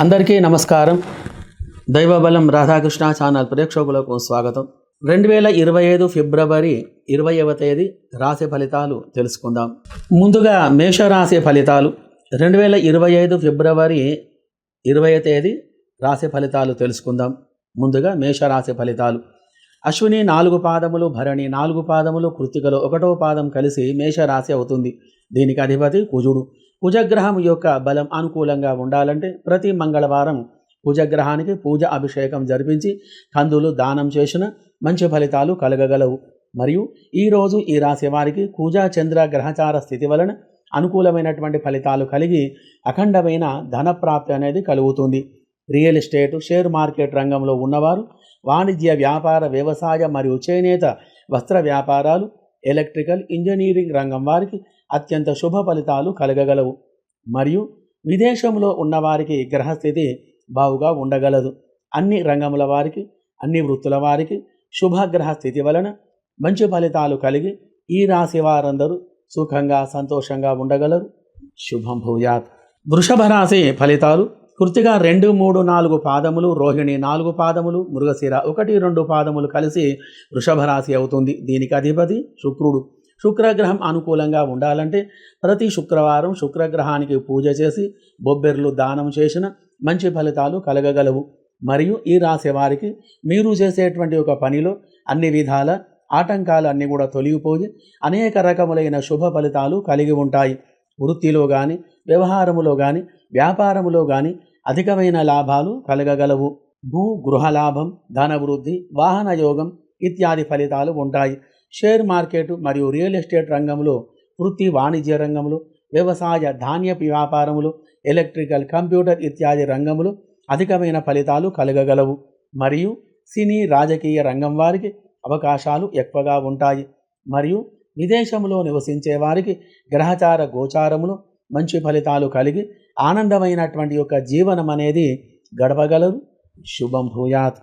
అందరికీ నమస్కారం. దైవబలం రాధాకృష్ణ ఛానల్ ప్రేక్షకులకు స్వాగతం. రెండు వేల ఇరవై ఐదు ఫిబ్రవరి ఇరవైవ తేదీ రాశి ఫలితాలు తెలుసుకుందాం. ముందుగా మేషరాశి ఫలితాలు. రెండు వేల ఇరవై ఐదు ఫిబ్రవరి ఇరవై తేదీ రాశి ఫలితాలు తెలుసుకుందాం. ముందుగా మేషరాశి ఫలితాలు. అశ్విని నాలుగు పాదములు భరణి నాలుగు పాదములు కృతికలో ఒకటో పాదం కలిసి మేషరాశి అవుతుంది. దీనికి అధిపతి కుజుడు. కుజగ్రహం యొక్క బలం అనుకూలంగా ఉండాలంటే ప్రతి మంగళవారం కుజగ్రహానికి పూజ అభిషేకం జరిపించి కందులు దానం చేసిన మంచి ఫలితాలు కలగగలవు. మరియు ఈరోజు ఈ రాశి వారికి కూజా చంద్ర గ్రహచార స్థితి వలన అనుకూలమైనటువంటి ఫలితాలు కలిగి అఖండమైన ధనప్రాప్తి అనేది కలుగుతుంది. రియల్ ఎస్టేట్ షేర్ మార్కెట్ రంగంలో ఉన్నవారు వాణిజ్య వ్యాపార వ్యవసాయ మరియు చేనేత వస్త్ర వ్యాపారాలు ఎలక్ట్రికల్ ఇంజనీరింగ్ రంగం వారికి అత్యంత శుభ ఫలితాలు కలగగలవు. మరియు విదేశంలో ఉన్నవారికి గ్రహస్థితి బావుగా ఉండగలదు. అన్ని రంగముల వారికి అన్ని వృత్తుల వారికి శుభగ్రహ స్థితి వలన మంచి ఫలితాలు కలిగి ఈ రాశి వారందరూ సుఖంగా సంతోషంగా ఉండగలరు. శుభం భూయాత్. వృషభ రాశి ఫలితాలు కృతిగా రెండు మూడు నాలుగు పాదములు రోహిణి నాలుగు పాదములు మృగశిర ఒకటి రెండు పాదములు కలిసి వృషభ రాశి అవుతుంది. దీనికి అధిపతి శుక్రుడు. శుక్రగ్రహం అనుకూలంగా ఉండాలంటే ప్రతి శుక్రవారం శుక్రగ్రహానికి పూజ చేసి బొబ్బెర్లు దానం చేసిన మంచి ఫలితాలు కలగగలవు. మరియు ఈ రాశి వారికి మీరు చేసేటువంటి ఒక పనిలో అన్ని విధాల ఆటంకాలు అన్నీ కూడా తొలగిపోయి అనేక రకములైన శుభ ఫలితాలు కలిగి ఉంటాయి. వృత్తిలో కానీ వ్యవహారములో కానీ వ్యాపారములో కానీ అధికమైన లాభాలు కలగగలవు. భూ గృహ లాభం ధన వృద్ధి వాహన యోగం ఇత్యాది ఫలితాలు ఉంటాయి. షేర్ మార్కెట్ మరియు రియల్ ఎస్టేట్ రంగంలో వృత్తి వాణిజ్య రంగంలో వ్యవసాయ ధాన్యపు వ్యాపారములు ఎలక్ట్రికల్ కంప్యూటర్ ఇత్యాది రంగములు అధికమైన ఫలితాలు కలగగలవు. మరియు సినీ రాజకీయ రంగం వారికి అవకాశాలు ఎక్కువగా ఉంటాయి. మరియు విదేశంలో నివసించే వారికి గ్రహచార గోచారములు మంచి ఫలితాలు కలిగి ఆనందమైనటువంటి యొక్క జీవనం అనేది గడపగలరు శుభం భూయాత్.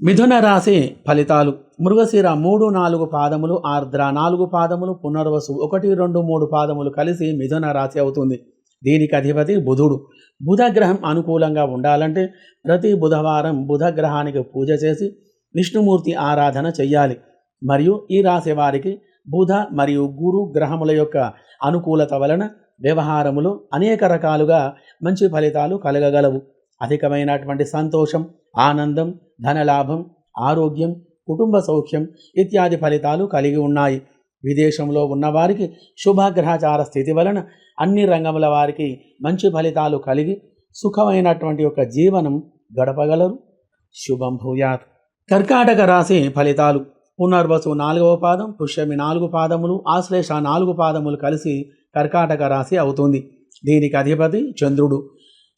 మిథున రాశి ఫలితాలు. మృగశిర మూడు నాలుగు పాదములు ఆర్ద్ర నాలుగు పాదములు పునర్వసు ఒకటి రెండు మూడు పాదములు కలిసి మిథున రాశి అవుతుంది. దీనికి అధిపతి బుధుడు. బుధగ్రహం అనుకూలంగా ఉండాలంటే ప్రతి బుధవారం బుధ గ్రహానికి పూజ చేసి విష్ణుమూర్తి ఆరాధన చెయ్యాలి. మరియు ఈ రాశి వారికి బుధ మరియు గురు గ్రహముల యొక్క అనుకూలత వలన వ్యవహారములు అనేక రకాలుగా మంచి ఫలితాలు కలగగలవు. అధికమైనటువంటి సంతోషం ఆనందం ధనలాభం ఆరోగ్యం కుటుంబ సౌఖ్యం ఇత్యాది ఫలితాలు కలిగి ఉన్నాయి. విదేశంలో ఉన్నవారికి శుభగ్రహచార స్థితి వలన అన్ని రంగముల వారికి మంచి ఫలితాలు కలిగి సుఖమైనటువంటి యొక్క జీవనం గడపగలరు. శుభం భూయాత్. కర్కాటక రాశి ఫలితాలు. పునర్వసు నాలుగవ పాదం పుష్యమి నాలుగు పాదములు ఆశ్లేష నాలుగు పాదములు కలిసి కర్కాటక రాశి అవుతుంది. దీనికి అధిపతి చంద్రుడు.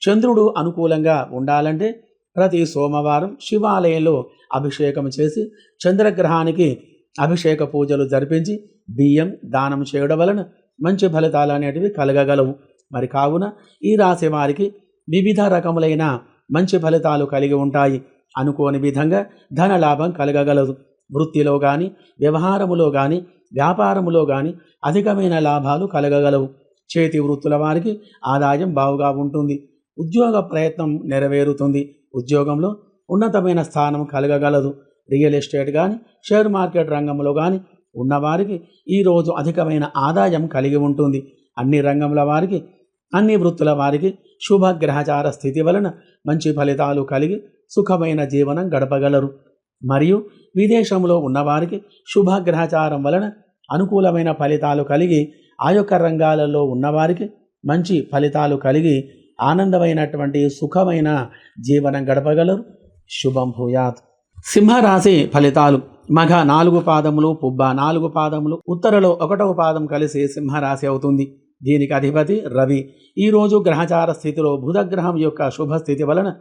చంద్రుడు అనుకూలంగా ఉండాలంటే ప్రతి సోమవారం శివాలయంలో అభిషేకం చేసి చంద్రగ్రహానికి అభిషేక పూజలు జరిపించి బియ్యం దానం చేయడం వలన మంచి ఫలితాలు అనేటివి కలగగలవు. మరి కావున ఈ రాశి వారికి వివిధ రకములైన మంచి ఫలితాలు కలిగి ఉంటాయి. అనుకోని విధంగా ధన లాభం కలగగలదు. వృత్తిలో కానీ వ్యవహారములో కానీ వ్యాపారములో కానీ అధికమైన లాభాలు కలగగలవు. చేతి వృత్తుల వారికి ఆదాయం బావుగా ఉంటుంది. ఉద్యోగ ప్రయత్నం నెరవేరుతుంది. ఉద్యోగంలో ఉన్నతమైన స్థానం కలగగలదు. రియల్ ఎస్టేట్ కానీ షేర్ మార్కెట్ రంగంలో కానీ ఉన్నవారికి ఈరోజు అధికమైన ఆదాయం కలిగి ఉంటుంది. అన్ని రంగంల వారికి అన్ని వృత్తుల వారికి శుభగ్రహచార స్థితి వలన మంచి ఫలితాలు కలిగి సుఖమైన జీవనం గడపగలరు. మరియు విదేశంలో ఉన్నవారికి శుభగ్రహచారం వలన అనుకూలమైన ఫలితాలు కలిగి ఆ యొక్క రంగాలలో ఉన్నవారికి మంచి ఫలితాలు కలిగి ఆనందమైనటువంటి సుఖమైన జీవనం గడపగలరు. శుభం భూయాత్. సింహరాశి ఫలితాలు. మఘ నాలుగు పాదములు పుబ్బ నాలుగు పాదములు ఉత్తరలో ఒకటవ పాదం కలిసి సింహరాశి అవుతుంది. దీనికి అధిపతి రవి. ఈరోజు గ్రహచార స్థితిలో బుధగ్రహం యొక్క శుభస్థితి వలన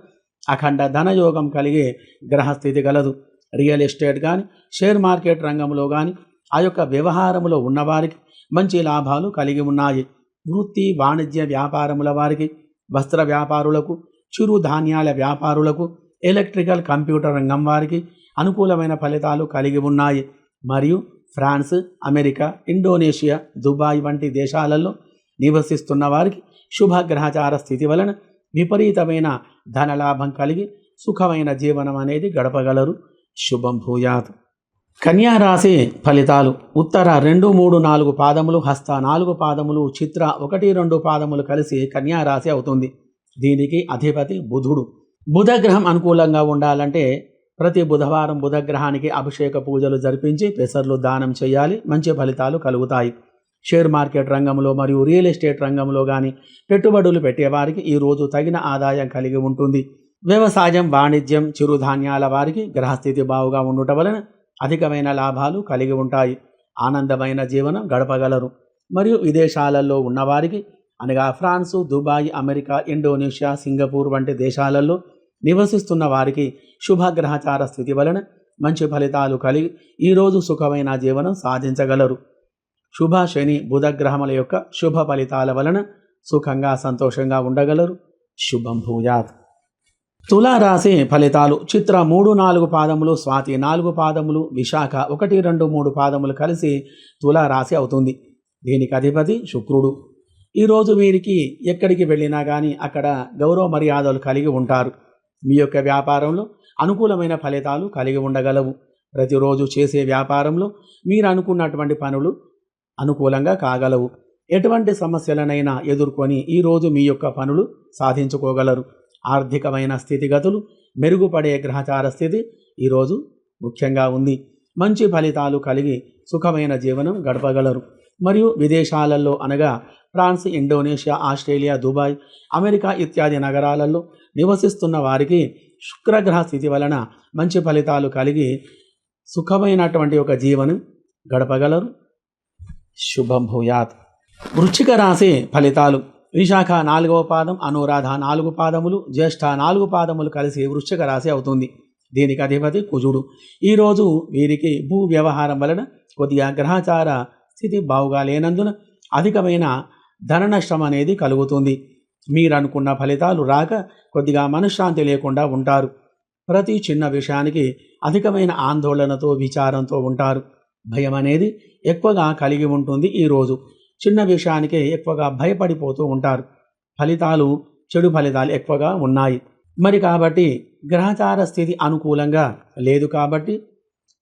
అఖండ ధనయోగం కలిగే గ్రహస్థితి గలదు. రియల్ ఎస్టేట్ కానీ షేర్ మార్కెట్ రంగంలో కానీ ఆ యొక్క వ్యవహారములో ఉన్నవారికి మంచి లాభాలు కలిగి ఉన్నాయి. వృత్తి వాణిజ్య వ్యాపారముల వారికి వస్త్ర వ్యాపారులకు చిరు ధాన్యాల వ్యాపారులకు ఎలక్ట్రికల్ కంప్యూటర్ రంగం వారికి అనుకూలమైన ఫలితాలు కలిగి ఉన్నాయి. మరియు ఫ్రాన్స్ అమెరికా ఇండోనేషియా దుబాయ్ వంటి దేశాలలో నివసిస్తున్న వారికి శుభగ్రహచార స్థితి వలన విపరీతమైన ధనలాభం కలిగి సుఖమైన జీవనం అనేది గడపగలరు. శుభం భూయాత్. కన్యారాశి ఫలితాలు. ఉత్తర రెండు మూడు నాలుగు పాదములు హస్త నాలుగు పాదములు చిత్ర ఒకటి రెండు పాదములు కలిసి కన్యారాశి అవుతుంది. దీనికి అధిపతి బుధుడు. బుధగ్రహం అనుకూలంగా ఉండాలంటే ప్రతి బుధవారం బుధగ్రహానికి అభిషేక పూజలు జరిపించి పెసర్లు దానం చేయాలి. మంచి ఫలితాలు కలుగుతాయి. షేర్ మార్కెట్ రంగంలో మరియు రియల్ ఎస్టేట్ రంగంలో కానీ పెట్టుబడులు పెట్టేవారికి ఈరోజు తగిన ఆదాయం కలిగి ఉంటుంది. వ్యవసాయం వాణిజ్యం చిరుధాన్యాల వారికి గ్రహస్థితి బావుగా ఉండటం వలన అధికమైన లాభాలు కలిగి ఉంటాయి. ఆనందమైన జీవనం గడపగలరు. మరియు విదేశాలలో ఉన్నవారికి అనగా France Dubai America Indonesia Singapore వంటి దేశాలలో నివసిస్తున్న వారికి శుభగ్రహచార స్థితి వలన మంచి ఫలితాలు కలిగి ఈరోజు సుఖమైన జీవనం సాధించగలరు. శుభ శని బుధగ్రహముల యొక్క శుభ ఫలితాల వలన సుఖంగా సంతోషంగా ఉండగలరు. శుభం భూయాత్. తులారాశి ఫలితాలు. చిత్ర మూడు నాలుగు పాదములు స్వాతి నాలుగు పాదములు విశాఖ ఒకటి రెండు మూడు పాదములు కలిసి తులారాశి అవుతుంది. దీనికి అధిపతి శుక్రుడు. ఈరోజు వీరికి ఎక్కడికి వెళ్ళినా కానీ అక్కడ గౌరవ మర్యాదలు కలిగి ఉంటారు. మీ యొక్క వ్యాపారంలో అనుకూలమైన ఫలితాలు కలిగి ఉండగలవు. ప్రతిరోజు చేసే వ్యాపారంలో మీరు అనుకున్నటువంటి పనులు అనుకూలంగా కాగలవు. ఎటువంటి సమస్యలనైనా ఎదుర్కొని ఈరోజు మీ యొక్క పనులు సాధించుకోగలరు. ఆర్థికమైన స్థితిగతులు మెరుగుపడే గ్రహచార స్థితి ఈరోజు ముఖ్యంగా ఉంది. మంచి ఫలితాలు కలిగి సుఖమైన జీవనం గడపగలరు. మరియు విదేశాలలో అనగా France Indonesia Australia Dubai America ఇత్యాది నగరాలలో నివసిస్తున్న వారికి శుక్రగ్రహ స్థితి వలన మంచి ఫలితాలు కలిగి సుఖమైనటువంటి ఒక జీవనం గడపగలరు. శుభం భూయాత్. వృచ్చిక రాశి ఫలితాలు. విశాఖ నాలుగవ పాదం అనురాధ నాలుగు పాదములు జ్యేష్ఠ నాలుగు పాదములు కలిసి వృశ్చిక రాశి అవుతుంది. దీనికి అధిపతి కుజుడు. ఈరోజు వీరికి భూ వ్యవహారం వలన కొద్దిగా గ్రహచార స్థితి బావుగా లేనందున అధికమైన ధన నష్టం అనేది కలుగుతుంది. మీరు అనుకున్న ఫలితాలు రాక కొద్దిగా మనశ్శాంతి లేకుండా ఉంటారు. ప్రతి చిన్న విషయానికి అధికమైన ఆందోళనతో విచారంతో ఉంటారు. భయం అనేది ఎక్కువగా కలిగి ఉంటుంది ఈరోజు చిన్న విషయానికే ఎక్కువగా భయపడిపోతూ ఉంటారు. ఫలితాలు చెడు ఫలితాలు ఎక్కువగా ఉన్నాయి. మరి కాబట్టి గ్రహచార స్థితి అనుకూలంగా లేదు కాబట్టి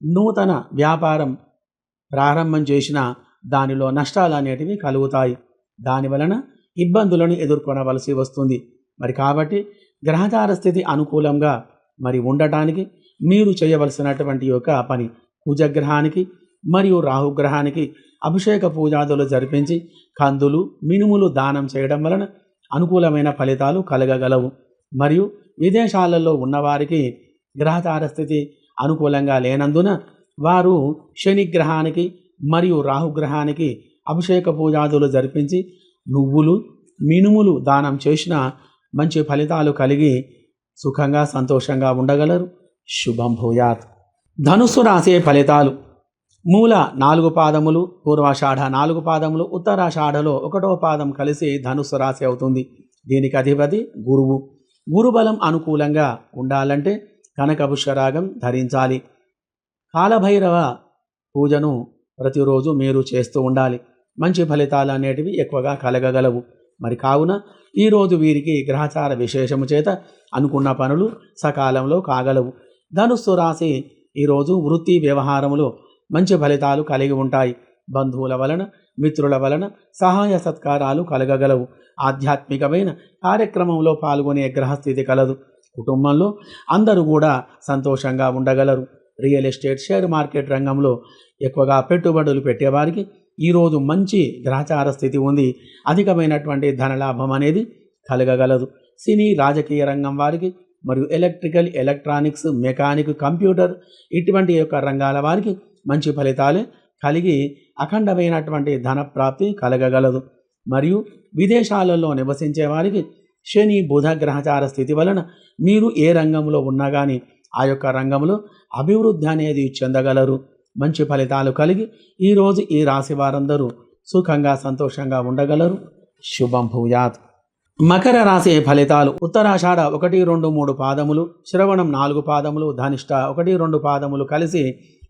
నూతన వ్యాపారం ప్రారంభం చేసిన దానిలో నష్టాలు అనేటివి కలుగుతాయి. దాని వలన ఇబ్బందులను ఎదుర్కొనవలసి వస్తుంది. మరి కాబట్టి గ్రహచార స్థితి అనుకూలంగా మరి ఉండటానికి మీరు చేయవలసినటువంటి యొక్క పని. కుజగ్రహానికి మరియు రాహుగ్రహానికి అభిషేక పూజాదులు జరిపించి కందులు మినుములు దానం చేయడం వలన అనుకూలమైన ఫలితాలు కలగగలవు. మరియు విదేశాలలో ఉన్నవారికి గ్రహచార స్థితి అనుకూలంగా లేనందున వారు శనిగ్రహానికి మరియు రాహుగ్రహానికి అభిషేక పూజాదులు జరిపించి నువ్వులు మినుములు దానం చేసిన మంచి ఫలితాలు కలిగి సుఖంగా సంతోషంగా ఉండగలరు. శుభం భూయాత్. ధనుస్సు రాసే ఫలితాలు. మూల నాలుగు పాదములు పూర్వాషాఢ నాలుగు పాదములు ఉత్తరాషాఢలో ఒకటో పాదం కలిసి ధనుస్సు రాశి అవుతుంది. దీనికి అధిపతి గురువు. గురుబలం అనుకూలంగా ఉండాలంటే కనకపుష్కరాగం ధరించాలి. కాలభైరవ పూజను ప్రతిరోజు మీరు చేస్తూ ఉండాలి. మంచి ఫలితాలు అనేటివి ఎక్కువగా కలగగలవు. మరి కావున ఈరోజు వీరికి గ్రహచార విశేషము చేత అనుకున్న పనులు సకాలంలో కాగలవు. ధనుస్సు రాశి ఈరోజు వృత్తి వ్యవహారంలో మంచి ఫలితాలు కలిగి ఉంటాయి. బంధువుల వలన మిత్రుల వలన సహాయ సత్కారాలు కలగగలవు. ఆధ్యాత్మికమైన కార్యక్రమంలో పాల్గొనే గ్రహస్థితి కలదు. కుటుంబంలో అందరూ కూడా సంతోషంగా ఉండగలరు. రియల్ ఎస్టేట్ షేర్ మార్కెట్ రంగంలో ఎక్కువగా పెట్టుబడులు పెట్టేవారికి ఈరోజు మంచి గ్రహచార స్థితి ఉంది. అధికమైనటువంటి ధనలాభం అనేది కలగగలదు. సినీ రాజకీయ రంగం వారికి మరియు ఎలక్ట్రికల్ ఎలక్ట్రానిక్స్ మెకానిక్ కంప్యూటర్ ఇటువంటి యొక్క రంగాల వారికి మంచి ఫలితాలు కలిగి అఖండమైనటువంటి ధన ప్రాప్తి కలగగలదు. మరియు విదేశాలలో నివసించే వారికి శని బుధ గ్రహచార స్థితి వలన మీరు ఏ రంగంలో ఉన్నా కానీ ఆ యొక్క రంగంలో అభివృద్ధి అనేది చెందగలరు. మంచి ఫలితాలు కలిగి ఈరోజు ఈ రాశి వారందరూ సుఖంగా సంతోషంగా ఉండగలరు. శుభం భూయాత్. మకర రాశి ఫలితాలు. ఉత్తరాషాఢ ఒకటి రెండు మూడు పాదములు. శ్రవణం నాలుగు పాదములు. ధనిష్ట ఒకటి రెండు పాదములు కలిసి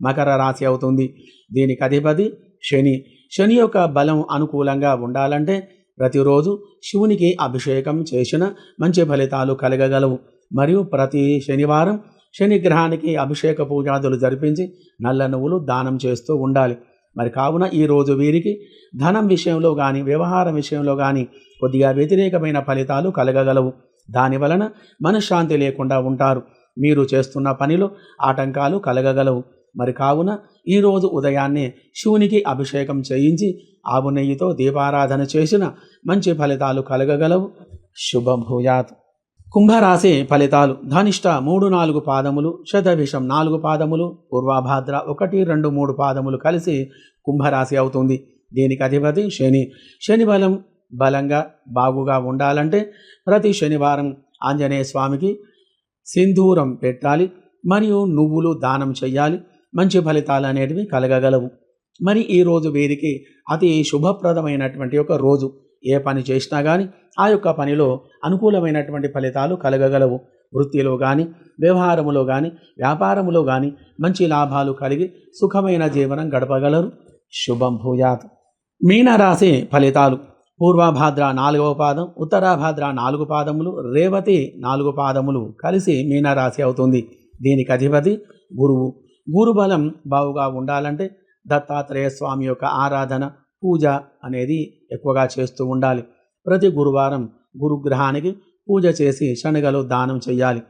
మకర రాశి అవుతుంది. దీనికి అధిపతి శని. శని యొక్క బలం అనుకూలంగా ఉండాలంటే ప్రతిరోజు శివునికి అభిషేకం చేసిన మంచి ఫలితాలు కలగగలవు. మరియు ప్రతి శనివారం శనిగ్రహానికి అభిషేక పూజాదులు జరిపించి నల్ల నువ్వులు దానం చేస్తూ ఉండాలి. మరి కావున ఈరోజు వీరికి ధనం విషయంలో కానీ వ్యవహారం విషయంలో కానీ కొద్దిగా వ్యతిరేకమైన ఫలితాలు కలగగలవు. దాని వలన మనశ్శాంతి లేకుండా ఉంటారు. మీరు చేస్తున్న పనిలో ఆటంకాలు కలగగలవు. మరి కావున ఈరోజు ఉదయాన్నే శివునికి అభిషేకం చేయించి ఆవు నెయ్యితో దీపారాధన చేసిన మంచి ఫలితాలు కలగగలవు. శుభం భూయాత్. కుంభరాశి ఫలితాలు. ధనిష్ట మూడు నాలుగు పాదములు శతభిషం నాలుగు పాదములు పూర్వాభాద్ర ఒకటి రెండు మూడు పాదములు కలిసి కుంభరాశి అవుతుంది. దీనికి అధిపతి శని. శని బలం బలంగా బాగుగా ఉండాలంటే ప్రతి శనివారం ఆంజనేయ స్వామికి సింధూరం పెట్టాలి. మరియు నువ్వులు దానం చెయ్యాలి. మంచి ఫలితాలు అనేటివి కలగగలవు. మరి ఈరోజు వీరికి అతి శుభప్రదమైనటువంటి ఒక రోజు. ఏ పని చేసినా కానీ ఆ యొక్క పనిలో అనుకూలమైనటువంటి ఫలితాలు కలగగలవు. వృత్తిలో కానీ వ్యవహారములో కానీ వ్యాపారములో కానీ మంచి లాభాలు కలిగి సుఖమైన జీవనం గడపగలరు. శుభం భూయాత్. మీనరాశి ఫలితాలు. పూర్వభాద్ర నాలుగవ పాదం ఉత్తరాభాద్ర నాలుగు పాదములు రేవతి నాలుగు పాదములు కలిసి మీనరాశి అవుతుంది. దీనికి అధిపతి గురువు. గురుబలం బావుగా ఉండాలంటే దత్తాత్రేయ స్వామి యొక్క ఆరాధన పూజ అనేది ఎక్కువగా చేస్తూ ఉండాలి. ప్రతి గురువారం గురుగ్రహానికి పూజ చేసి శనగలు దానం చేయాలి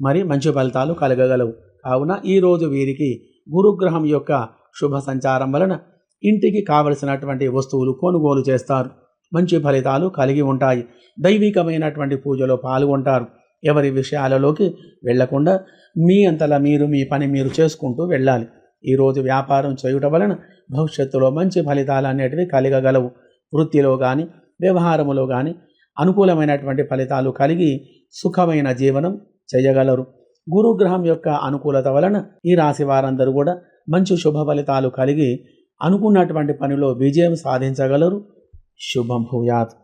మరి మంచి ఫలితాలు కలగగలవు. కావున ఈరోజు వీరికి గురుగ్రహం యొక్క శుభ సంచారం వలన ఇంటికి కావలసినటువంటి వస్తువులు కొనుగోలు చేస్తారు. మంచి ఫలితాలు కలిగి ఉంటాయి. దైవికమైనటువంటి పూజలో పాల్గొంటారు. ఎవరి విషయాలలోకి వెళ్ళకుండా మీ అంతలా మీరు మీ పని మీరు చేసుకుంటూ వెళ్ళాలి. ఈరోజు వ్యాపారం చేయుట వలన భవిష్యత్తులో మంచి ఫలితాలు అనేటివి కలగగలవు వృత్తిలో కానీ వ్యవహారములో కానీ అనుకూలమైనటువంటి ఫలితాలు కలిగి సుఖమైన జీవనం చేయగలరు. గురుగ్రహం యొక్క అనుకూలత వలన ఈ రాశి వారందరూ కూడా మంచి శుభ ఫలితాలు కలిగి అనుకున్నటువంటి పనిలో విజయం సాధించగలరు. శుభం భూయాత్.